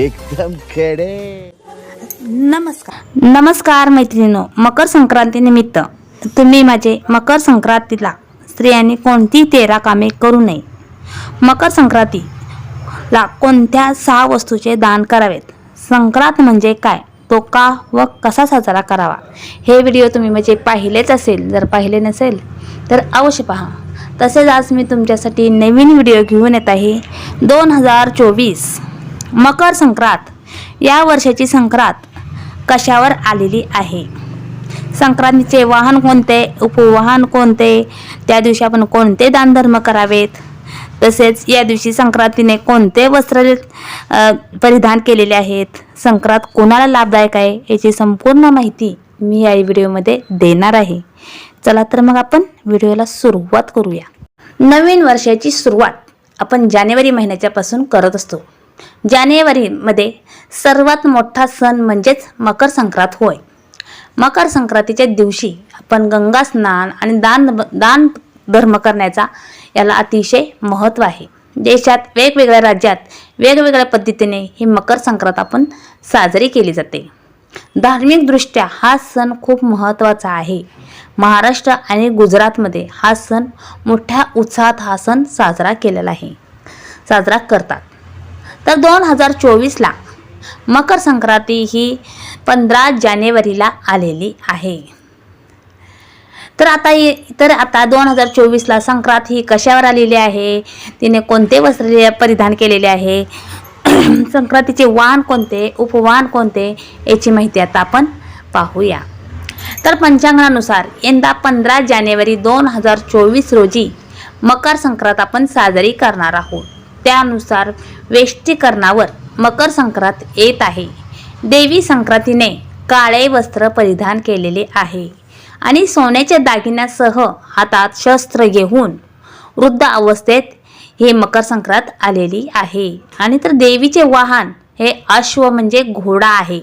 एकदम खेडे. नमस्कार. नमस्कार मैत्रिणीनो मकर संक्रांतीनिमित्त तुम्ही माझे मकर संक्रांतीला स्त्रियांनी कोणती तेरा कामे करू नये? मकर संक्रांतीला कोणत्या सहा वस्तूचे दान करावेत? संक्रांत म्हणजे काय? तो का व कसा साजरा करावा? हे व्हिडिओ तुम्ही म्हणजे पाहिलेच असेल जर पाहिले नसेल तर अवश्य पहा. तसेच आज मी तुमच्यासाठी नवीन व्हिडिओ घेऊन येत आहे. दोन हजार चोवीस मकर संक्रांत. या वर्षाची संक्रांत कशावर आलेली आहे? संक्रांतीचे वाहन कोणते? उपवाहन कोणते? त्या दिवशी आपण कोणते दानधर्म करावेत? तसेच या दिवशी संक्रांतीने कोणते वस्त्र परिधान केलेले आहेत? संक्रांत कोणाला लाभदायक आहे? याची संपूर्ण माहिती मी या व्हिडिओमध्ये देणार आहे. चला तर मग आपण व्हिडिओला सुरुवात करूया. नवीन वर्षाची सुरुवात आपण जानेवारी महिन्याच्यापासून करत असतो. जानेवारीमध्ये सर्वात मोठा सण म्हणजेच मकर संक्रांत होय. मकर संक्रांतीच्या दिवशी आपण गंगा स्नान आणि दान दान धर्म करण्याचा याला अतिशय महत्त्व आहे. देशात वेगवेगळ्या राज्यात वेगवेगळ्या पद्धतीने ही मकर संक्रांत आपण साजरी केली जाते. धार्मिकदृष्ट्या हा सण खूप महत्त्वाचा आहे. महाराष्ट्र आणि गुजरातमध्ये हा सण मोठ्या उत्साहात हा सण साजरा केलेला आहे. साजरा करतात. तर दोन हजार चोवीसला मकर संक्रांती ही पंधरा जानेवारीला आलेली आहे. तर आता ये तर आता दोन हजार चोवीसला संक्रांत ही कशावर आलेली आहे? तिने कोणते वस्त्र परिधान केलेले आहे? संक्रांतीचे वाण कोणते उपवान कोणते याची माहिती आता आपण पाहूया. तर पंचांगानुसार यंदा पंधरा जानेवारी दोन हजार चोवीस रोजी मकर संक्रांत आपण साजरी करणार आहोत. त्यानुसार वेष्टीकरणावर मकर संक्रांत येत आहे. देवी संक्रांतीने काळे वस्त्र परिधान केलेले आहे आणि सोन्याच्या दागिन्यासह हातात शस्त्र घेऊन वृद्ध अवस्थेत हे मकर संक्रांत आलेली आहे. आणि तर देवीचे वाहन हे अश्व म्हणजे घोडा आहे.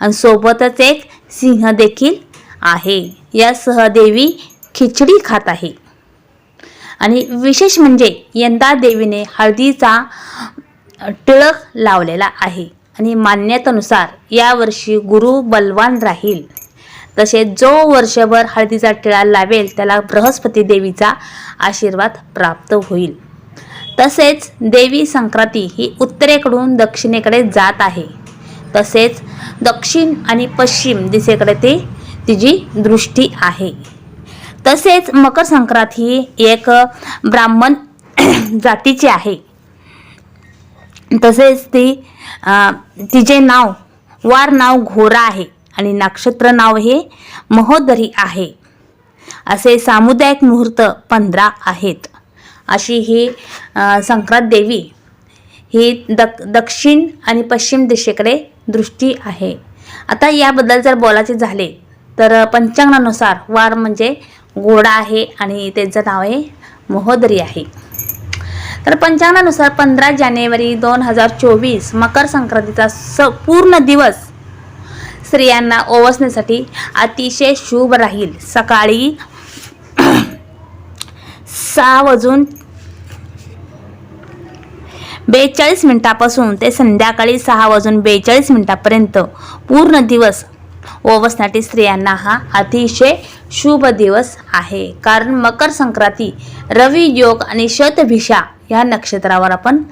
आणि सोबतच एक सिंह देखील आहे. यासह देवी खिचडी खात आहे. आणि विशेष म्हणजे यंदा देवीने हळदीचा टिळक लावलेला आहे. आणि मान्यतेनुसार यावर्षी गुरु बलवान राहील. तसेच जो वर्षभर हळदीचा टिळा लावेल त्याला बृहस्पती देवीचा आशीर्वाद प्राप्त होईल. तसेच देवी संक्रांती ही उत्तरेकडून दक्षिणेकडे जात आहे. तसेच दक्षिण आणि पश्चिम दिशेकडे ते तिची दृष्टी आहे. तसेच मकर संक्रांत ही एक ब्राह्मण जातीची आहे. तसेच ती तिचे नाव वार नाव घोरा आहे आणि नक्षत्र नाव हे महोदरी आहे. असे सामुदायिक मुहूर्त पंधरा आहेत. अशी ही संक्रांत देवी ही दक दक्षिण आणि पश्चिम दिशेकडे दृष्टी आहे. आता याबद्दल जर बोलायचे झाले तर पंचांगानुसार वार म्हणजे घोडा आहे आणि त्यांचं नाव आहे महोदरी आहे. तर पंचांगानुसार पंधरा जानेवारी दोन हजार चोवीस मकर संक्रांतीचा स पूर्ण दिवस स्त्रियांना ओवसण्यासाठी अतिशय शुभ राहील. सकाळी सहा वाजून बेचाळीस मिनिटापासून ते संध्याकाळी सहा वाजून बेचाळीस मिनिटापर्यंत पूर्ण दिवस ओवसण्यासाठी स्त्रियांना हा अतिशय शुभ दिवस आहे. कारण मकर संक्रांती रवी योग आणि शतभिषा या नक्षत्रावर आपण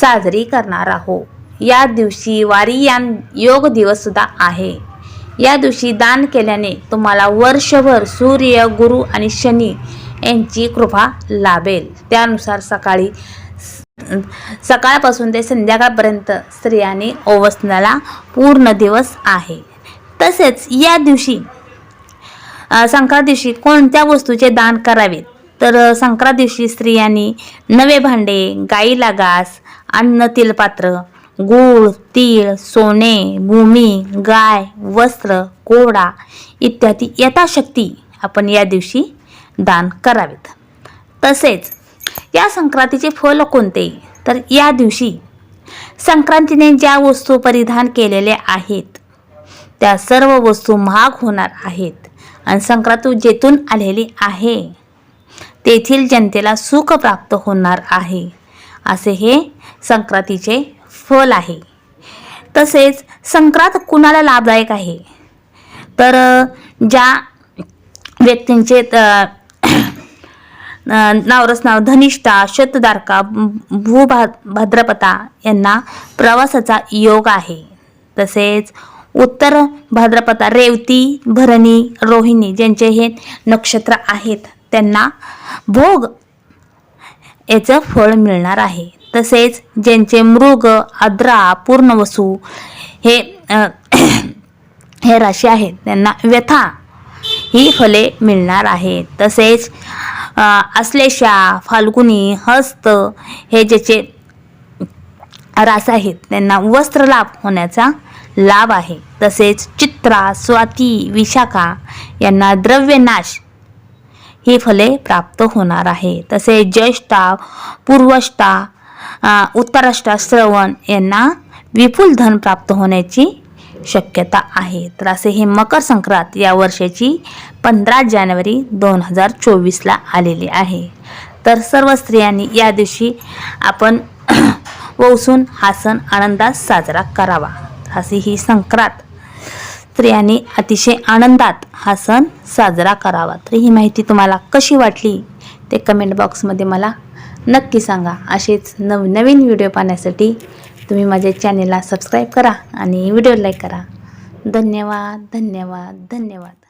साजरी करणार आहोत. या दिवशी वारियान योग दिवस सुद्धा आहे. या दिवशी दान केल्याने तुम्हाला वर्षभर सूर्य गुरु आणि शनी यांची कृपा लाभेल. त्यानुसार सकाळी सकाळपासून ते संध्याकाळपर्यंत स्त्रियांनी ओवसण्याला पूर्ण दिवस आहे. तसेच या दिवशी संक्रांत दिवशी कोणत्या वस्तूचे दान करावे तर संक्रांत दिवशी स्त्रियांनी नवे भांडे गाईला घास अन्न तिलपात्र गूळ तीळ सोने भूमी गाय वस्त्र कोडा इत्यादी यथाशक्ती आपण या दिवशी दान करावेत. तसेच या संक्रांतीचे फल कोणते? तर या दिवशी संक्रांतीने ज्या वस्तू परिधान केलेल्या आहेत त्या सर्व वस्तू महाग होणार आहेत आणि संक्रांत जेथून आलेली आहे तेथील जनतेला सुख प्राप्त होणार आहे. असे हे संक्रांतीचे फल आहे. तसेच संक्रांत कुणाला लाभदायक आहे? तर ज्या व्यक्तींचे नावरस नाव धनिष्ठा शतदारका भूभा भाद्रपदा यांना प्रवासाचा योग आहे. तसेच उत्तर भाद्रपदा रेवती भरणी रोहिणी ज्यांचे हे नक्षत्र आहेत त्यांना भोग याचं फळ मिळणार आहे. तसेच ज्यांचे मृग आद्रा पूर्णवसू हे हे राशी आहेत त्यांना व्यथा ही फले मिळणार आहेत तसेच आश्लेषा फाल्गुनी हस्त हे ज्याचे रास आहेत त्यांना वस्त्र लाभ होण्याचा लाभ आहे. तसेच चित्रा स्वाती विशाखा यांना द्रव्यनाश ही फले प्राप्त होणार आहे. तसेच ज्येष्ठा पूर्वष्टा उत्तराष्टा श्रवण यांना विपुल धन प्राप्त होण्याची शक्यता आहे. तर असे हे मकर संक्रांत या वर्षाची पंधरा जानेवारी दोन हजार चोवीसला आलेली आहे. तर सर्व स्त्रियांनी या दिवशी आपण वसून हा सण आनंदात साजरा करावा. अशी ही संक्रांत स्त्रियांनी अतिशय आनंदात हा सण साजरा करावा. तर ही माहिती तुम्हाला कशी वाटली ते कमेंट बॉक्समध्ये मला नक्की सांगा. असेच नवनवीन व्हिडिओ पाहण्यासाठी तुम्ही माझ्या चॅनेलला सबस्क्राईब करा आणि व्हिडिओ लाईक करा. धन्यवाद धन्यवाद धन्यवाद.